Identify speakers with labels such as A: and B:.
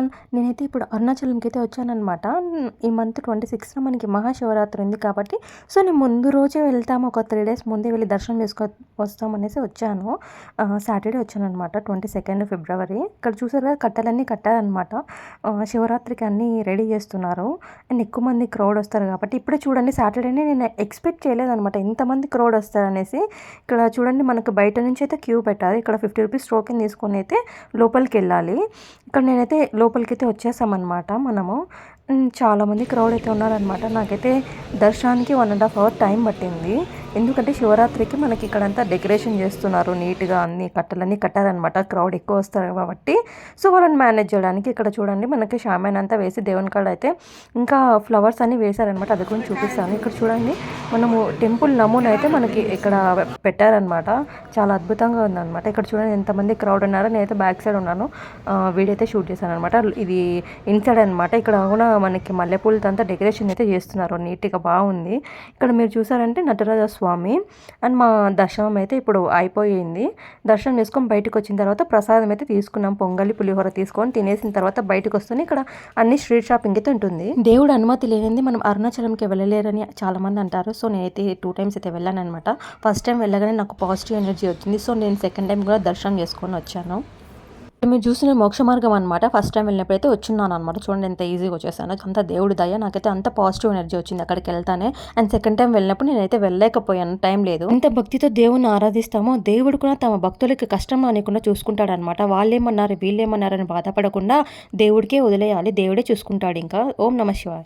A: On. నేనైతే ఇప్పుడు అరుణాచలంకి అయితే వచ్చానమాట ఈ మంత్ ట్వంటీ సిక్స్న మనకి మహాశివరాత్రి ఉంది కాబట్టి సో నేను ముందు రోజే వెళ్తాము. ఒక త్రీ డేస్ ముందే వెళ్ళి దర్శనం చేసుకో వస్తామనేసి వచ్చాను. సాటర్డే వచ్చానమాట ట్వంటీ సెకండ్ ఫిబ్రవరి. ఇక్కడ చూసారు కదా కట్టలన్నీ కట్టారనమాట శివరాత్రికి అన్నీ రెడీ చేస్తున్నారు. అండ్ ఎక్కువ మంది క్రౌడ్ వస్తారు కాబట్టి ఇప్పుడే చూడండి సాటర్డేనే నేను ఎక్స్పెక్ట్ చేయలేదనమాట ఇంతమంది క్రౌడ్ వస్తారనేసి ఇక్కడ చూడండి మనకు బయట నుంచి అయితే క్యూ పెట్టారు ఇక్కడ ఫిఫ్టీ రూపీస్ టోకెన్ తీసుకొని అయితే లోపలికి వెళ్ళాలి. ఇక్కడ నేనైతే లో లోపలికైతే వచ్చేసామన్నమాట మనము. చాలామంది క్రౌడ్ అయితే ఉన్నారనమాట నాకైతే దర్శనానికి one and half hour time పట్టింది. ఎందుకంటే శివరాత్రికి మనకి ఇక్కడంతా డెకరేషన్ చేస్తున్నారు నీట్గా అన్ని కట్టలన్నీ కట్టారనమాట క్రౌడ్ ఎక్కువ వస్తారు కాబట్టి. సో వాళ్ళని మేనేజ్ చేయడానికి ఇక్కడ చూడండి మనకి షామాన్ అంతా వేసి దేవుని కాడ అయితే ఇంకా ఫ్లవర్స్ అన్ని వేశారనమాట అది కూడా చూపిస్తాను. ఇక్కడ చూడండి మనము టెంపుల్ నమూనా అయితే మనకి ఇక్కడ పెట్టారనమాట చాలా అద్భుతంగా ఉందనమాట ఇక్కడ చూడండి ఎంతమంది క్రౌడ్ ఉన్నారో. నేనైతే బ్యాక్ సైడ్ ఉన్నాను. వీడియో అయితే షూట్ చేశాను అనమాట ఇది ఇన్సైడ్ అనమాట ఇక్కడ కూడా మనకి మల్లెపూలతో అంతా డెకరేషన్ అయితే చేస్తున్నారు. నీట్గా బాగుంది. ఇక్కడ మీరు చూసారంటే నటరాజ స్వామి. అండ్ మా దర్శనం అయితే ఇప్పుడు అయిపోయింది. దర్శనం చేసుకొని బయటకు వచ్చిన తర్వాత ప్రసాదం అయితే తీసుకున్నాం. పొంగలి పులిహోర తీసుకొని తినేసిన తర్వాత బయటకు వస్తుంది ఇక్కడ అన్ని స్ట్రీట్ షాపింగ్ అయితే ఉంటుంది. దేవుడు అనుమతి లేనిది మనం అరుణాచలంకి వెళ్ళలేరని చాలామంది అంటారు. సో నేనైతే టూ టైమ్స్ అయితే వెళ్ళాను అనమాట ఫస్ట్ టైం వెళ్ళగానే నాకు పాజిటివ్ ఎనర్జీ వచ్చింది. సో నేను సెకండ్ టైం కూడా దర్శనం చేసుకొని వచ్చాను. మీరు చూసిన మోక్ష మార్గం అనమాట ఫస్ట్ టైం వెళ్ళినప్పుడైతే వచ్చిన్నాను అనమాట చూడండి ఎంత ఈజీగా వచ్చేసాను. అంత దేవుడి దయ. నాకైతే అంత పాజిటివ్ ఎనర్జీ వచ్చింది అక్కడికి వెళ్తానే. అండ్ సెకండ్ టైం వెళ్ళినప్పుడు నేనైతే వెళ్ళలేకపోయాను. టైం లేదు. ఇంత భక్తితో దేవుని ఆరాధిస్తామో దేవుడు కూడా తమ భక్తులకి కష్టం అనుకుండా చూసుకుంటాడు అనమాట వాళ్ళేమన్నారు వీళ్ళేమన్నారని బాధపడకుండా దేవుడికే వదిలేయాలి. దేవుడే చూసుకుంటాడు ఇంకా. ఓం నమ శివాయ్.